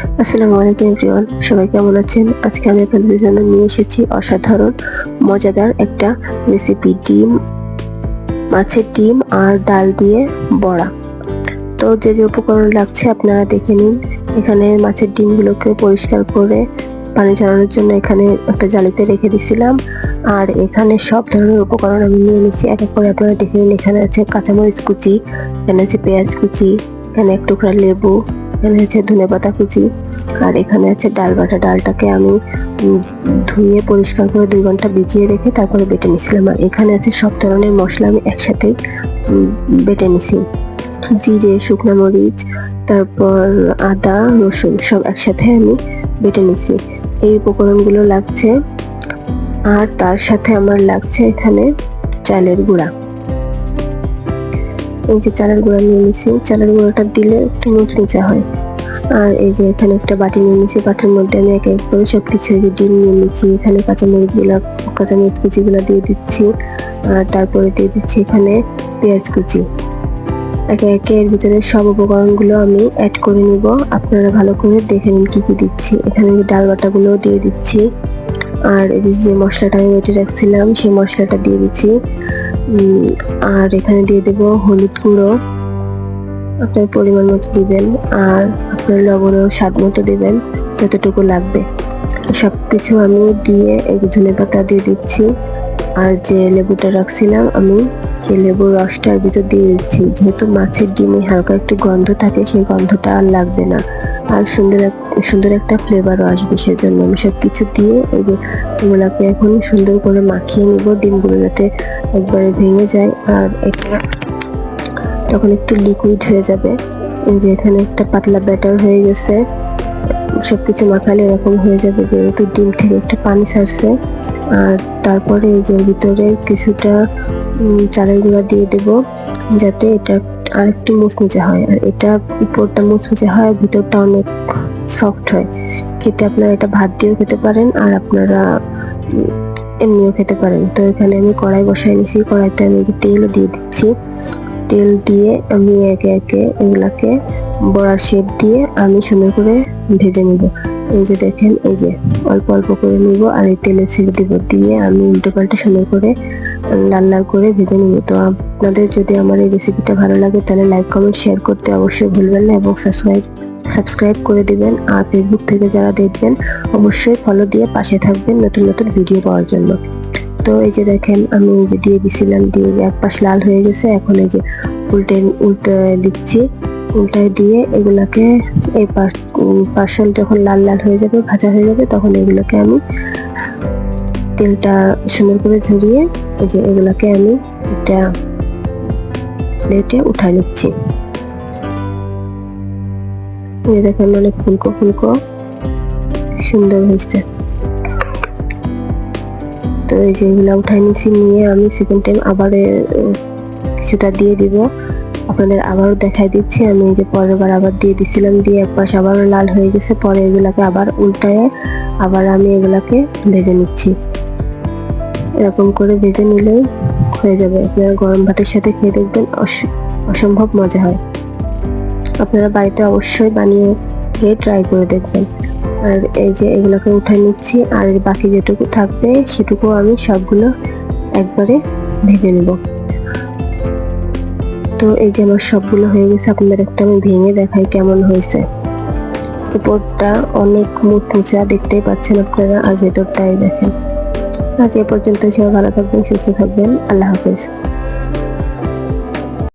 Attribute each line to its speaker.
Speaker 1: আসসালামু আলাইকুম এভরিওয়ান, সবাই কেমন আছেন? আজকে আমি আপনাদের জন্য নিয়ে এসেছি অসাধারণ, মজাদার একটা রেসিপি ডিম, মাছের ডিম আর ডাল দিয়ে বড়া। তো যে যে উপকরণ লাগছে আপনারা দেখে নিন। এখানে মাছের ডিমগুলোকে পরিষ্কার করে পানি ঝরানোর জন্য এখানে একটা জালিতে রেখে দিছিলাম। আর এখানে সব ধরনের উপকরণ আমি নিয়ে নিয়েছি। এক এক করে আপনারা দেখে নিন। এখানে আছে কাঁচামরিচ কুচি, এখানে আছে পেঁয়াজ কুচি, এখানে এক টুকরা লেবু এখানে আছে ধনে পাতা কুচি। আর এখানে আছে ডাল বাটা। ডালটাকে আমি ধুয়ে পরিষ্কার করে দুই ঘণ্টা ভিজিয়ে রেখে তারপরে বেটে নিছিলাম আর এখানে আছে সব ধরনের মশলা আমি একসাথেই উম, বেটে নিছি জিরে শুকনো মরিচ তারপর আদা রসুন সব একসাথে আমি বেটে নিছি এই উপকরণগুলো লাগছে। আর তার সাথে আমার লাগছে এখানে চালের গুঁড়া। এই যে চালের গুঁড়া নিয়ে নিছি চালের গুঁড়াটা দিলে একটু মুচমুচা হয়। আর এই যে এখানে একটা বাটি নিয়ে নিছি বাটির মধ্যে আমি এক এক করে সব কিছু ডিম নিয়ে নিচ্ছি এখানে কাঁচামরিচগুলা কাঁচামরিচ কুচিগুলো দিয়ে দিচ্ছি, আর তারপরে দিয়ে দিচ্ছি এখানে পেঁয়াজ কুচি। একে একে এর ভিতরে সব উপকরণগুলো আমি অ্যাড করে নিব। আপনারা ভালো করে দেখে নিন কী কী দিচ্ছি। এখানে ডাল বাটাগুলোও দিয়ে দিচ্ছি। আর এই যে মশলাটা আমি বেটে রাখছিলাম, সেই মশলাটা দিয়ে দিচ্ছি। আর এখানে দিয়ে দেবো হলুদ গুঁড়ো। আপনার পরিমাণ মতো দিবেন আর আপনার লবণও স্বাদ মতো দিবেন, যতটুকু লাগবে। সব কিছু আমি দিয়ে এই ধনে পাতা দিয়ে দিচ্ছি, আর যে লেবুটা রাখছিলাম আমি, সেই লেবুর রসটার ভিতর দিয়ে দিচ্ছি। যেহেতু মাছের ডিমে হালকা একটু গন্ধ থাকে, সেই গন্ধটা আর লাগবে না। আর সুন্দর এক, সুন্দর একটা ফ্লেভারও আসবে সেজন্য। আমি সব কিছু দিয়ে এই যে এগুলাকে এখন সুন্দর করে মাখিয়ে নিব। ডিমগুলো যাতে একবারে ভেঙে যায় আর এটা তখন একটু লিকুইড হয়ে যাবে। যে এখানে একটা পাতলা ব্যাটার হয়ে গেছে। সব কিছু মাখালে এরকম হয়ে যাবে যেহেতু ডিম থেকে একটা পানি ছাড়ছে। আর তারপরে এই যে ভিতরে কিছুটা চালের গুঁড়া দিয়ে দেব, যাতে এটা আর একটু মুচমুচে হয়। আর এটা উপরটা মুচমুচে হয় ভিতরটা অনেক সফট হয়। খেতে আপনারা এটা ভাত দিয়েও খেতে পারেন আর আপনারা এমনিও খেতে পারেন। তো এখানে আমি কড়াই বসাই নিছি। কড়াইতে আমি তেলও দিয়ে দিচ্ছি। তেল দিয়ে আমি একে একে এগুলাকে বড়ার শেপ দিয়ে আমি সুন্দর করে ভেজে নিব। এই যে দেখেন, এই যে অল্প অল্প করে নিব আর এই তেলে ছেড়ে দিব দিয়ে আমি উল্টো পাল্টে সুন্দর করে লাল লাল করে ভেজে নিব। তো আপনাদের যদি আমার এই রেসিপিটা ভালো লাগে, তাহলে লাইক কমেন্ট শেয়ার করতে অবশ্যই ভুলবেন না এবং সাবস্ক্রাইব সাবস্ক্রাইব করে দিবেন। আর ফেসবুক থেকে যারা দেখবেন, অবশ্যই ফলো দিয়ে পাশে থাকবেন নতুন নতুন ভিডিও পাওয়ার জন্য। তো এই যে দেখেন, আমি যে দিয়ে দিছিলাম, দিয়ে এক পাশ লাল হয়ে গেছে, এখন এই যে উল্টে উল্টে দিচ্ছি। উল্টায় দিয়ে এগুলাকে এই পাশ পার্সেল যখন লাল লাল হয়ে যাবে, ভাজা হয়ে যাবে, তখন এগুলোকে আমি তেলটা সুন্দর করে ঝরিয়ে এই যে এগুলাকে আমি একটা প্লেটে উঠায় নিচ্ছি। দেখেন, অনেক ফুলকো ফুলকো সুন্দর হয়েছে। তো এই যে এগুলো উঠাই নিছি, নিয়ে আমি সেকেন্ড টাইম আবার কিছুটা দিয়ে দিব। আপনাদের আবারও দেখাই দিচ্ছি, আমি এই যে পরের বার আবার দিয়ে দিছিলাম, দিয়ে এক পাশ আবারও লাল হয়ে গেছে, পরে এগুলাকে আবার উল্টায় আবার আমি এগুলাকে ভেজে নিচ্ছি। এরকম করে ভেজে নিলেই হয়ে যাবে। আপনারা গরম ভাতের সাথে খেয়ে দেখবেন, অস- অসম্ভব মজা হয়। আপনারা বাড়িতে অবশ্যই বানিয়ে খেয়ে ট্রাই করে দেখবেন। আর এই যে এগুলোকে উঠে নিচ্ছি, আর বাকি যেটুকু থাকবে সেটুকু আমি সবগুলো একবারে ভেজে নেব। তো এই যে আমার সবগুলো হয়ে গেছে, আপনাদের একটা আমি ভেঙে দেখাই কেমন হয়েছে। উপরটা অনেক মুখ মুচমুচা দেখতেই পাচ্ছেন আপনারা, আর ভেতরটাই দেখেন। আজ এ পর্যন্ত সবাই ভালো থাকবেন, সুস্থ থাকবেন, আল্লাহ হাফেজ।